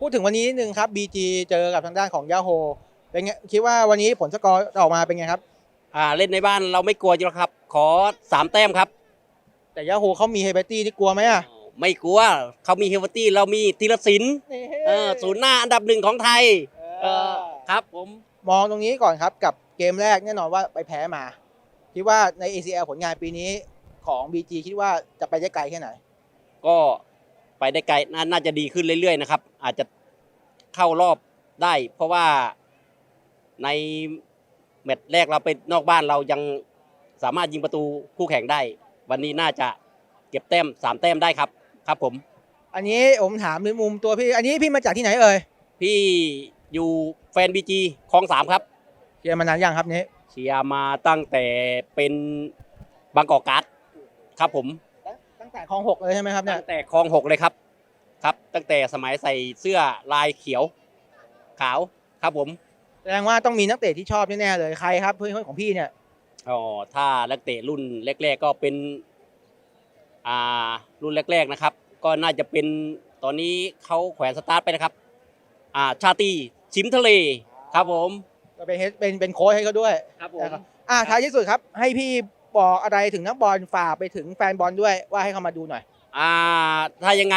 พูดถึงวันนี้นิดนึงครับ BG เจอกับทางด้านของยาโฮเป็นไงคิดว่าวันนี้ผลสกอร์ออกมาเป็นไงครับ อ่าเล่นในบ้านเราไม่กลัวอยู่แล้วครับ ขอสามแต้มครับ แต่ยาโฮเขามีเฮเบตี้ที่กลัวไหมอะไม่กลัวเขามีเฮเวอร์ตี้เรามีธีรศิลป์เออศูนย์หน้าอันดับหนึ่งของไทยเออครับผมมองตรงนี้ก่อนครับกับเกมแรกแน่นอนว่าไปแพ้มา คิดว่าใน ACL ผลงานปีนี้ของ BG คิดว่าจะไปได้ไกลแค่ไหน ก็ ไปได้ไกลนาน่าจะดีขึ้นเรื่อยๆนะครับ อาจจะเข้ารอบได้ เพราะว่าในแมตช์แรกเราไปนอกบ้านเรายังสามารถยิงประตูคู่แข่งได้ วันนี้น่าจะเก็บแต้มสามแต้มได้ครับครับผม อันนี้ผมถามในมุมตัวพี่ อันนี้พี่มาจากที่ไหนเอ่ยพี่อยู่แฟนบีจีคลองสามครับเชียร์มานานยังครับนี้เชียร์มาตั้งแต่เป็นบางกอกการ์ดครับผม ตั้งแต่คลองหกเลยใช่ไหมครับเนี่ยตั้งแต่คลองหกเลยครับ ครับ ตั้งแต่สมัยใส่เสื้อลายเขียว ขาวครับผมแสดงว่าต้องมีนักเตะที่ชอบแน่ๆเลยใครครับเพื่อนของพี่เนี่ยอ๋อถ้านักเตะรุ่นแรก ๆ ก็เป็นอ่ารุ่นแรก ๆนะครับ ก็น่าจะเป็นตอนนี้เขาแขวนสตาร์ทไปนะครับ อ่าชาตรีชิมทะเลครับผมก็เป็นเฮดเป็นเป็นโค้ชให้เขาด้วยครับผนะครับอ่าท้ายที่สุดครับให้พี่ บอกอะไรถึงนักบอลฝากไปถึงแฟนบอลด้วยว่าให้เขามาดูหน่อย อ่าถ้ายังไง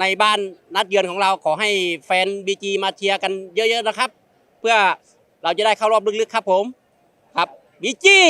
ในบ้านนัดเยือนของเราขอให้แฟนบีจีมาเชียร์กันเยอะๆนะครับ เพื่อเราจะได้เข้ารอบลึกๆครับผม ครับบีจี